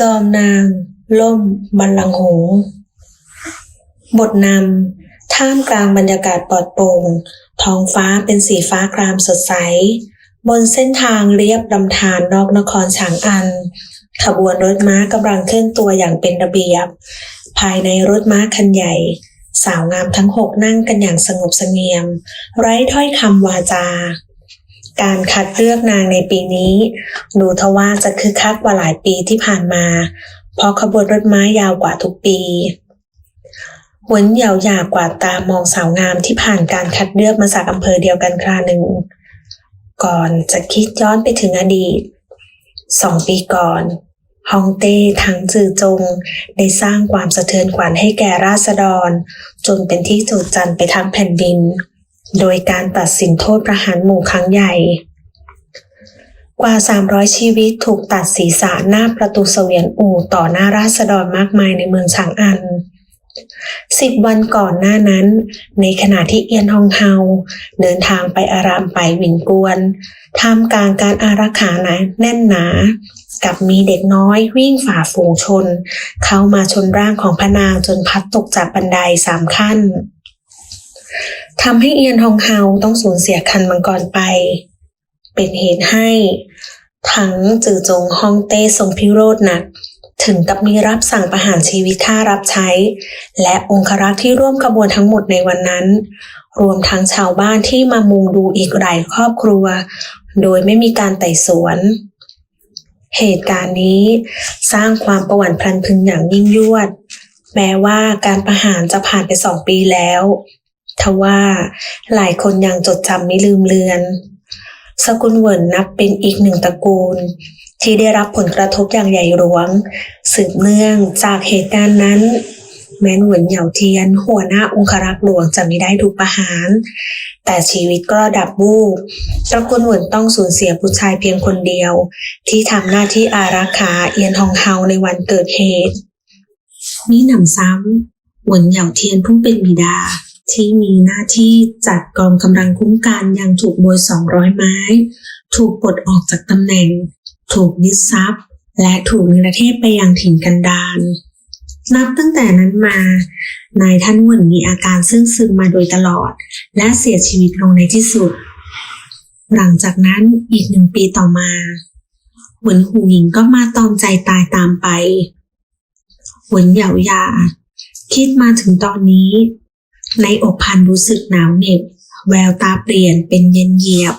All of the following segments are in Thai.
จอมนาง ล่ม บัลลังก์หงส์บทนำท่ามกลางบรรยากาศปลอดโปร่งท้องฟ้าเป็นสีฟ้าครามสดใส บนเส้นทางเรียบลำธารนอกนครฉางอัน ขบวนรถม้ากำลังเคลื่อนตัวอย่างเป็นระเบียบ ภายในรถม้าคันใหญ่ สาวงามทั้งหกนั่งกันอย่างสงบสงี่ยม ไร้ถ้อยคำวาจา การคัดเลือกนางในปีนี้ดูทว่าจะคึกคักกว่าหลายปีที่ผ่านมา เพราะขบวนรถม้ายาวกว่าทุกปีหวนเหยาหยากกว่าตามองสาวงามที่ผ่านการคัดเลือกมาจากอำเภอเดียวกันคราหนึ่ง ก่อนจะคิดย้อนไปถึงอดีตสองปีก่อนฮองเต้ทั้งจือจง ได้สร้างความสะเทือนขวัญให้แก่ราษฎร จนเป็นที่โจดจันไปทั้งแผ่นดิน โดยการตัดสินโทษประหารหมู่ครั้งใหญ่ กว่า 300 ชีวิตถูกตัดศีรษะหน้าประตูเสวียนอู่ต่อหน้าราษฎรมากมายในเมืองฉางอันสิบวันก่อนหน้านั้น ในขณะที่เอียนฮองเฮาเดินทางไปอารามไปหวินกวนท่ามกลางการอารักขาหนาแน่นหนา กับมีเด็กน้อยวิ่งฝ่าฝูงชน เข้ามาชนร่างของพระนางจนพัดตกจากบันไดสามขั้น ทำให้เอียนฮองเฮาต้องสูญเสียคันมังกรไป เป็นเหตุให้ ทั้งจือจงฮองเต้ทรงพิโรธหนัก ถึงกับมีรับสั่งประหารชีวิตค่ารับใช้ และองครักษ์ที่ร่วมขบวนทั้งหมดในวันนั้น รวมทั้งชาวบ้านที่มามุงดูอีกหลายครอบครัว โดยไม่มีการไต่สวน เหตุการณ์นี้สร้างความประวั่นพลันพึงอย่างยิ่งยวด แม้ว่าการประหารจะผ่านไปสองปีแล้ว ทว่าหลายคนยังจดจำไม่ลืมเลือน สกุลเหวินนับเป็นอีกหนึ่งตระกูล ที่ได้รับผลกระทบอย่างใหญ่หลวง สืบเนื่องจากเหตุการณ์นั้น แม้นเหวินเหยาเทียน หัวหน้าองครักษ์หลวงจะไม่ได้ถูกประหาร แต่ชีวิตก็ดับวูบตระกูลเหวินต้องสูญเสียผู้ชายเพียงคนเดียว ที่ทำหน้าที่อารักขาเอียนฮองเฮาในวันเกิดเหตุมีหนำซ้ำเหวินเหยาเทียนผู้เป็นบิดา ที่มีหน้าที่จัดกองกำลังคุ้มกันยังถูกโบย 200 ไม้ ถูกปลดออกจากตำแหน่ง ถูกยึดทรัพย์ และถูกนิรเทศไปยังถิ่นกันดารนับตั้งแต่นั้นมา นายท่านหวนมีอาการซึ่งซึมมาโดยตลอด และเสียชีวิตลงในที่สุด หลังจากนั้นอีกหนึ่งปีต่อมาหวนหูหญิงก็มาตอมใจตายตามไปหวนเหยาหยาคิดมาถึงตอนนี้ ในอกพันรู้สึกหนาวเหน็บ แววตาเปลี่ยนเป็นเย็นเยียบ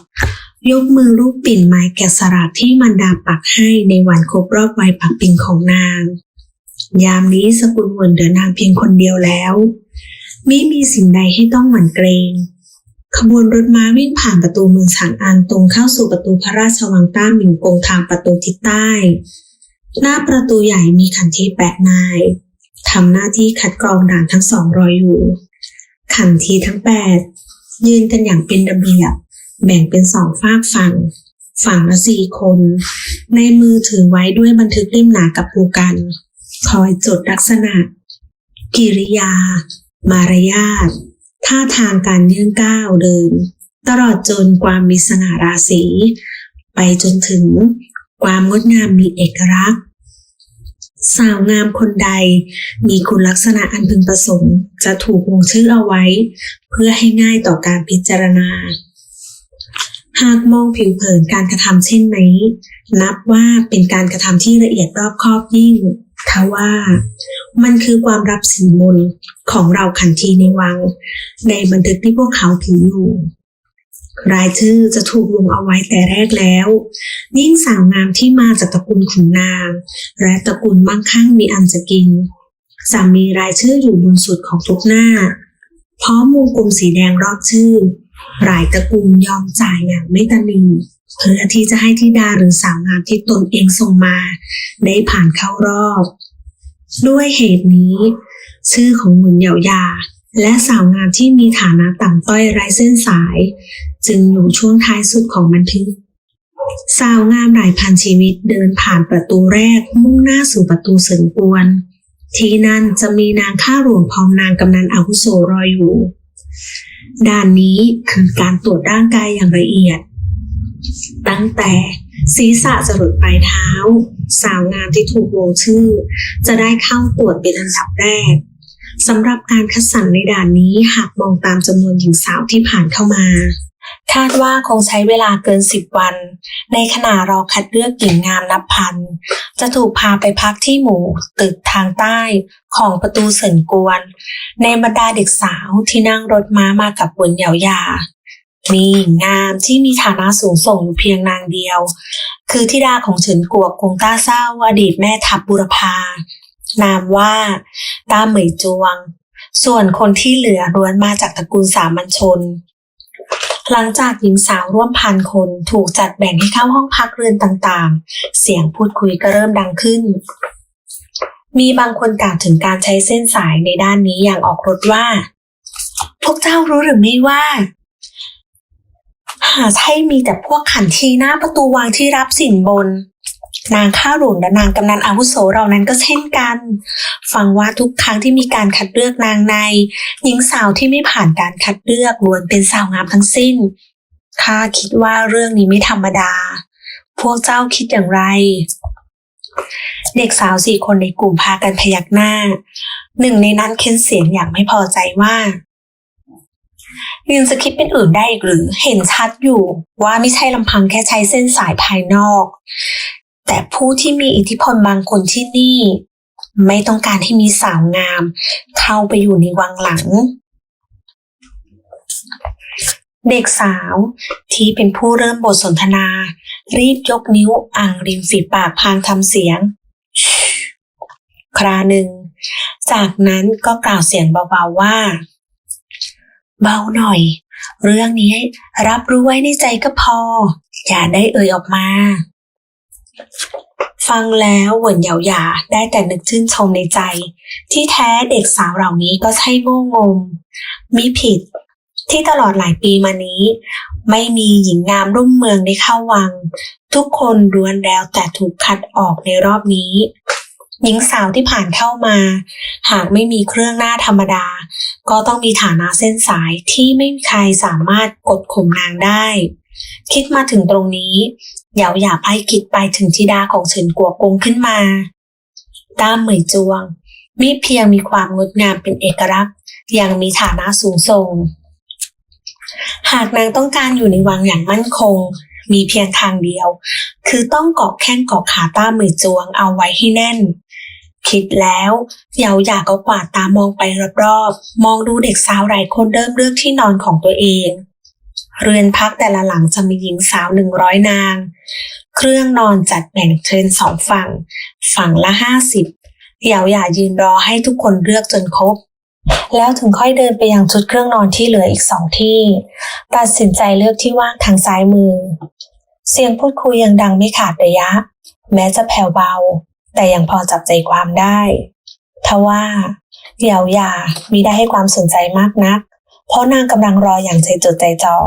ยกมือรูปปิ่นไม้แกะสลักที่มันดาปักให้ในวันครบรอบวัยปักปิงของนาง ยามนี้สกุลเหวินเดินทางเพียงคนเดียวแล้วไม่มีสิ่งใดให้ต้องหวั่นเกรงขบวนรถม้าวิ่งผ่านประตูเมืองฉางอันตรงเข้าสู่ประตูพระราชวังต้าหมิงกงทางประตูทิศใต้ หน้าประตูใหญ่มีขันทีแปดนายทำหน้าที่คัดกรองด่านทั้งสองรอยอยู่ ขันทีทั้งแปดยืนกันอย่างเป็นระเบียบ แบ่งเป็นสองฝากฝั่ง ฝั่งละสี่คน ในมือถือไว้ด้วยบันทึกเล่มหนากับปูกัน คอยจดลักษณะ กิริยา มารยาทท่าทางการเยื่องก้าวเดิน ตลอดจนความมีสง่าราศี ไปจนถึงความงดงามมีเอกลักษณ์ สาวงามคนใด มีคุณลักษณะอันพึงประสงค์ จะถูกลงชื่อเอาไว้ เพื่อให้ง่ายต่อการพิจารณา หากมองผิวเผินการกระทำเช่นนี้ นับว่าเป็นการกระทำที่ละเอียดรอบคอบยิ่งทว่า มันคือความรับสินบนของเราขันทีในวัง ในบันทึกที่พวกเขาถืออยู่ รายชื่อจะถูกลงเอาไว้แต่แรกแล้ว ยิ่งสาวงามที่มาจากตระกูลขุนนาง และตระกูลมั่งคั่งมีอันจะกิน สามีรายชื่ออยู่บนสุดของทุกหน้า พร้อมวงกลมสีแดงรอบชื่อ หลายตระกูลยอมจ่ายอย่างไม่ตะลึงเพื่อที่จะให้ธิดาหรือสาวงามที่ตนเองส่งมา ได้ผ่านเข้ารอบ ด้วยเหตุนี้ ชื่อของหมุนเหยาหยา และสาวงามที่มีฐานะต่ำต้อยไร้เส้นสาย จึงอยู่ช่วงท้ายสุดของบันทึก สาวงามหลายพันชีวิตเดินผ่านประตูแรกมุ่งหน้าสู่ประตูเสริมกวน ที่นั่นจะมีนางข้าหลวงพร้อมนางกำนันอาวุโสรออยู่ด้านนี้คือการตรวจร่างกายอย่างละเอียด ตั้งแต่ศีรษะจะหลุดปลายเท้า สาวงามที่ถูกลงชื่อ จะได้เข้าตรวจเป็นอันดับแรก สำหรับการคัดสรรในด่านนี้หากมองตามจำนวนหญิงสาวที่ผ่านเข้ามา คาดว่าคงใช้เวลาเกินสิบวัน ในขณะรอคัดเลือกหญิงงามนับพัน จะถูกพาไปพักที่หมู่ตึกทางใต้ของประตูเสินกวน ในบรรดาเด็กสาวที่นั่งรถม้ามากับหวนเหยาหยามีหญิงงามที่มีฐานะสูงส่งอยู่เพียงนางเดียว คือธิดาของเฉินกัวกงต้าเศร้าอดีตแม่ทัพบุรพา นามว่าตาเหมยจวง ส่วนคนที่เหลือล้วนมาจากตระกูลสามัญชน หลังจากหญิงสาวร่วมพันคนถูกจัดแบ่งให้เข้าห้องพักเรือนต่างๆ เสียงพูดคุยก็เริ่มดังขึ้น มีบางคนกล่าวถึงการใช้เส้นสายในด้านนี้อย่างออกรถว่า พวกเจ้ารู้หรือไม่ว่าหาใช่มีแต่พวกขันทีหน้าประตูวังที่รับสินบน นางข้าหลวงและนางกำนันอาวุโสเรานั้นก็เช่นกัน ฟังว่าทุกครั้งที่มีการคัดเลือกนางใน หญิงสาวที่ไม่ผ่านการคัดเลือกล้วนเป็นสาวงามทั้งสิ้น ข้าคิดว่าเรื่องนี้ไม่ธรรมดา พวกเจ้าคิดอย่างไร เด็กสาวสี่คนในกลุ่มพากันพยักหน้า หนึ่งในนั้นเค้นเสียงอย่างไม่พอใจว่ายังจะคิดเป็นอื่นได้อีกหรือเห็นชัดอยู่ว่าไม่ใช่ลำพังแค่ใช้เส้นสายภายนอก แต่ผู้ที่มีอิทธิพลบางคนที่นี่ ไม่ต้องการให้มีสาวงาม เข้าไปอยู่ในวังหลัง เด็กสาวที่เป็นผู้เริ่มบทสนทนา รีบยกนิ้วอ่างริมฝีปากพางทำเสียง คราหนึ่ง จากนั้นก็กล่าวเสียงเบาๆว่า เบาหน่อย เรื่องนี้รับรู้ไว้ในใจก็พอ อย่าได้เอ่ยออกมา ฟังแล้วหวนเหยาหยาได้แต่นึกชื่นชมในใจ ที่แท้เด็กสาวเหล่านี้ก็ใช่โง่งมมิผิด ที่ตลอดหลายปีมานี้ ไม่มีหญิงงามรุ่มเมืองได้เข้าวัง ทุกคนล้วนแล้วแต่ถูกคัดออกในรอบนี้ หญิงสาวที่ผ่านเข้ามา หากไม่มีเครื่องหน้าธรรมดา ก็ต้องมีฐานะเส้นสายที่ไม่มีใครสามารถกดข่มนางได้ คิดมาถึงตรงนี้เหยาหยาไอ้คิดไปถึงธิดาของเฉินกัวกงขึ้นมาต้ามเหมยจวง มิเพียงมีความงดงามเป็นเอกลักษณ์ ยังมีฐานะสูงส่ง หากนางต้องการอยู่ในวังอย่างมั่นคง มีเพียงทางเดียว คือต้องเกาะแข้งเกาะขาต้าเหมยจวงเอาไว้ให้แน่น คิดแล้วเหยาหยาก็กวาดตามองไปรอบๆ มองดูเด็กสาวหลายคนเริ่มเลือกที่นอนของตัวเอง เรือนพักแต่ละหลังจะมีหญิงสาวหนึ่งร้อยนาง เครื่องนอนจัดแบ่งเทรนสองฝั่ง ฝั่งละห้าสิบเหยาหยายืนรอให้ทุกคนเลือกจนครบ แล้วถึงค่อยเดินไปยังชุดเครื่องนอนที่เหลืออีกสองที่ ตัดสินใจเลือกที่ว่างทางซ้ายมือ เสียงพูดคุยยังดังไม่ขาดระยะ แม้จะแผ่วเบา แต่ยังพอจับใจความได้ทว่าเหยาหยามีได้ให้ความสนใจมากนัก เพราะนางกำลังรออย่างใจจดใจจ่อ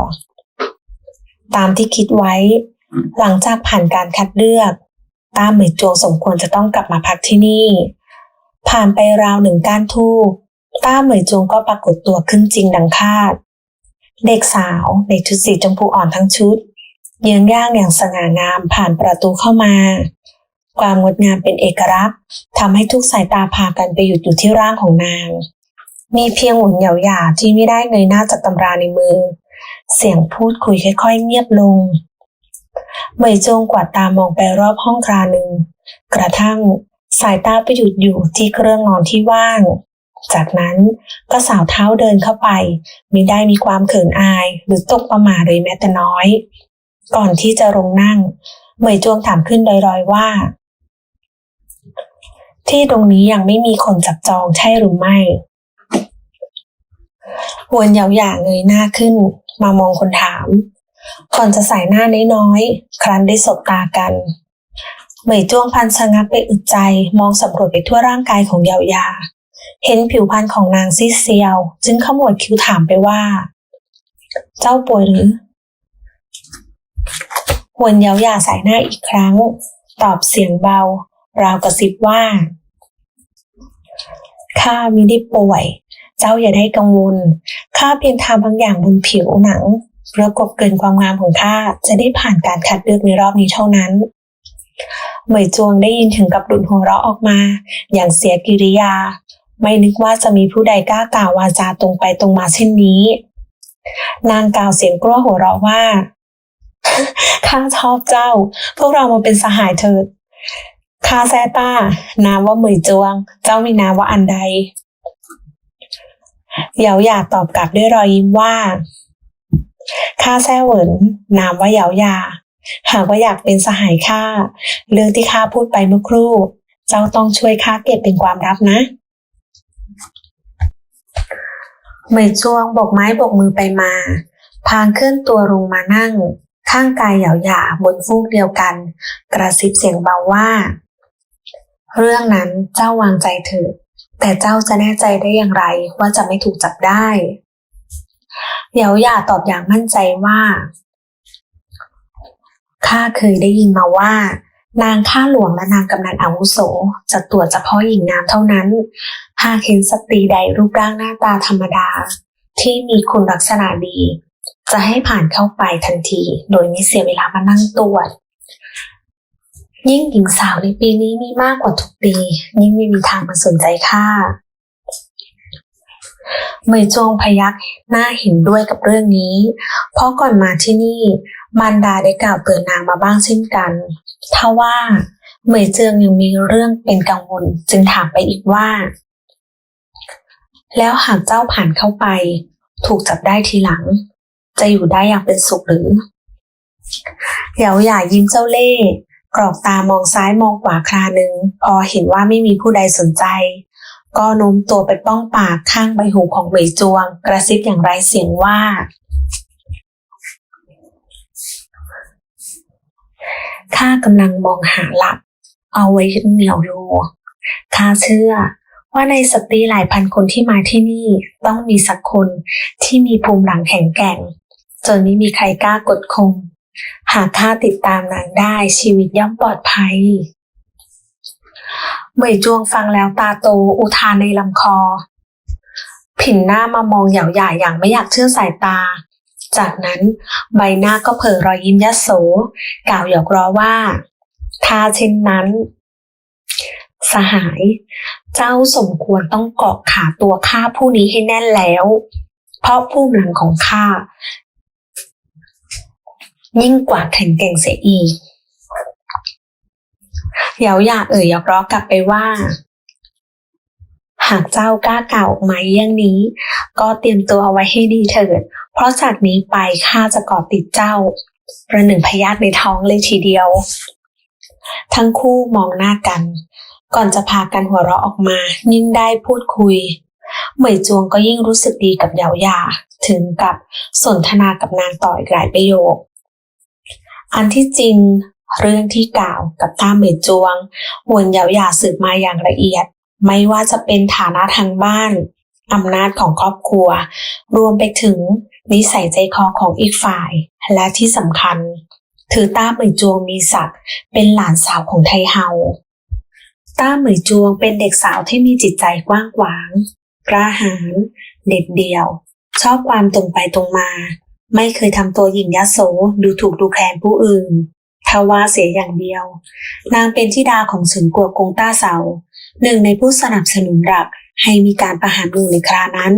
ตามที่คิดไว้ หลังจากผ่านการคัดเลือก ตามเหมยจวงสมควรจะต้องกลับมาพักที่นี่ ผ่านไปราวหนึ่งก้านทูบต้าเหมยจวงก็ปรากฏตัวขึ้นจริงดังคาด เด็กสาวในชุดสีชมพูอ่อนทั้งชุด เยื้องย่างอย่างสง่างามผ่านประตูเข้ามา ความงดงามเป็นเอกลักษณ์ทำให้ทุกสายตาพากันไปหยุดอยู่ที่ร่างของนาง มีเพียงหมุนเหยาหยาที่ไม่ได้เงยหน้าจากตำราในมือ เสียงพูดคุยค่อยๆเงียบลงเหมยจงกวาดตามองไปรอบห้องคราหนึ่ง กระทั่งสายตาไปหยุดอยู่ที่เครื่องนอนที่ว่าง จากนั้นก็สาวเท้าเดินเข้าไปมิได้มีความเขินอายหรือตกประหมาเลยแม้แต่น้อย ก่อนที่จะลงนั่ง เหมยจวงถามขึ้นลอยๆว่า ที่ตรงนี้ยังไม่มีคนจับจองใช่หรือไม่ หวนเหยาหย่าเงยหน้าขึ้น มามองคนถาม ก่อนจะใส่หน้าน้อยๆ ครั้นได้สบตากันเหมยจ้วงพันชะงักไปอึดใจมองสำรวจไปทั่วร่างกายของเหยาหยาเห็นผิวพรรณของนางซีเซียว จึงขมวดคิ้วถามไปว่า เจ้าป่วยหรือหวนเหยาหยาสายหน้าอีกครั้ง ตอบเสียงเบา ราวกระซิบว่า ข้ามิได้ป่วย เจ้าอย่าได้กังวล ข้าเพียงทาบางอย่างบนผิวหนังเพื่อกบเกินความงามของข้าจะได้ผ่านการคัดเลือกในรอบนี้เท่านั้นเหมยจวงได้ยินถึงกับดุดหัวเราะออกมา อย่างเสียกิริยา ไม่นึกว่าจะมีผู้ใดกล้ากล่าววาจาตรงไปตรงมาเช่นนี้ นางกล่าวเสียงกลัวหัวเราะว่าข้าชอบเจ้า พวกเรามาเป็นสหายเถิดข้าแซต้านามว่าเหมยจวง เจ้ามีนามว่าอันใด เหยาหยาตอบกลับด้วยรอยยิ้มว่า ข้าแซ่เหวินนามว่าเหยาหยาหากว่าอยากเป็นสหายข้าเรื่องที่ข้าพูดไปเมื่อครู่ เจ้าต้องช่วยข้าเก็บเป็นความลับนะเหมยจวงบกไม้บกมือไปมา พางเคลื่อนตัวลงมานั่ง ข้างกายเหยาหยาบนฟูกเดียวกัน กระซิบเสียงเบาว่า เรื่องนั้นเจ้าวางใจเถิด แต่เจ้าจะแน่ใจได้อย่างไรว่าจะไม่ถูกจับได้เหยาหยาตอบอย่างมั่นใจว่าข้าเคยได้ยินมาว่า นางข้าหลวงและนางกำนันอาวุโส จะตรวจเฉพาะหญิงงามเท่านั้น หากเห็นสตรีใดรูปร่างหน้าตาธรรมดา ที่มีคุณลักษณะดี จะให้ผ่านเข้าไปทันที โดยไม่เสียเวลามานั่งตรวจ ยิ่งหญิงสาวในปีนี้มีมากกว่าทุกปี ยิ่งไม่มีทางมาสนใจข้าเมยจวงพยักหน้าเห็นด้วยกับเรื่องนี้ เพราะก่อนมาที่นี่มารดาได้กล่าวเตือนนางมาบ้างเช่นกันทว่าเหมยเจืองยังมีเรื่องเป็นกังวลจึงถามไปอีกว่า แล้วหากเจ้าผ่านเข้าไป ถูกจับได้ทีหลัง จะอยู่ได้อย่างเป็นสุขหรือเหยาหย่ายิ้มเจ้าเล่ห์ กรอกตามองซ้ายมองขวาคราหนึ่งพอเห็นว่าไม่มีผู้ใดสนใจ ก็โน้มตัวไปป้องปากข้างใบหูของเหมยจวง กระซิบอย่างไร้เสียงว่า ข้ากำลังมองหาหลักเอาไว้ยึดเหนี่ยวอยู่ข้าเชื่อว่าในสตรีหลายพันคนที่มาที่นี่ต้องมีสักคนที่มีภูมิหลังแข็งแกร่ง จนไม่มีใครกล้ากดข่ม หากข้าติดตามนางได้ชีวิตย่อมปลอดภัยเหมยจวงฟังแล้วตาโตอุทานในลำคอ ผินหน้ามามองเหยาหย่าอย่างไม่อยากเชื่อสายตา จากนั้นใบหน้าก็เผยรอยยิ้มยโส กล่าวหยอกล้อว่า ถ้าเช่นนั้น สหาย เจ้าสมควรต้องเกาะขาตัวข้าผู้นี้ให้แน่นแล้ว เพราะผู้หลังของข้า ยิ่งกว่าแข็งแกร่งเสียอีกเหยาหยาเอ่ยยกล้อกลับไปว่า หากเจ้ากล้ากล่าวออกมาอย่างนี้ ก็เตรียมตัวเอาไว้ให้ดีเถิด เพราะจากนี้ไปข้าจะเกาะติดเจ้า ประหนึ่งพยาธิในท้องเลยทีเดียว ทั้งคู่มองหน้ากัน ก่อนจะพากันหัวเราะออกมา ยิ่งได้พูดคุย เหมยจวงก็ยิ่งรู้สึกดีกับเหยาหยาถึงกับสนทนากับนางต่ออีกหลายประโยค อันที่จริง เรื่องที่กล่าวกับตาเหมยจวงวนยาหยาสืบมาอย่างละเอียด ไม่ว่าจะเป็นฐานะทางบ้านอำนาจของครอบครัว รวมไปถึงนิสัยใจคอของอีกฝ่าย และที่สำคัญ ถือต้าเหมยจวงมีศักดิ์เป็นหลานสาวของไทเฮาต้าเหมยจวงเป็นเด็กสาวที่มีจิตใจกว้างขวางกล้าหาญเด็ดเดี่ยว ชอบความตรงไปตรงมา ไม่เคยทำตัวหยิ่งยโสดูถูกดูแคลนผู้อื่นทว่าเสียอย่างเดียว นางเป็นธิดาของสุนกัวกงต้าเสาหนึ่งในผู้สนับสนุนหลักให้มีการประหารลุงในครานั้น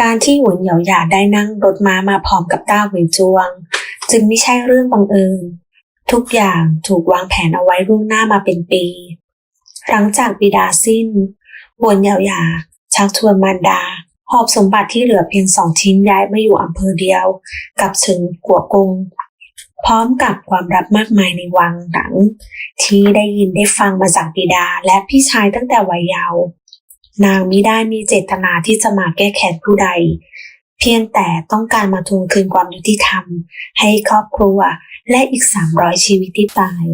การที่หวนเหยาหยาได้นั่งรถม้ามาพร้อมกับต้าเหวยจวง จึงไม่ใช่เรื่องบังเอิญ ทุกอย่างถูกวางแผนเอาไว้ล่วงหน้ามาเป็นปี หลังจากบิดาสิ้นหวนเหยาหยาชักชวนมารดา หอบสมบัติที่เหลือเพียงสองชิ้นย้ายมาอยู่อำเภอเดียวกับเฉิงกัวกง พร้อมกับความรับมากมายในวังหลัง ที่ได้ยินได้ฟังมาจากบิดาและพี่ชายตั้งแต่วัยเยาว์นางมิได้มีเจตนาที่จะมาแก้แค้นผู้ใด เพียงแต่ต้องการมาทวงคืนความยุติธรรม ให้ครอบครัวและอีก300ชีวิตที่ตาย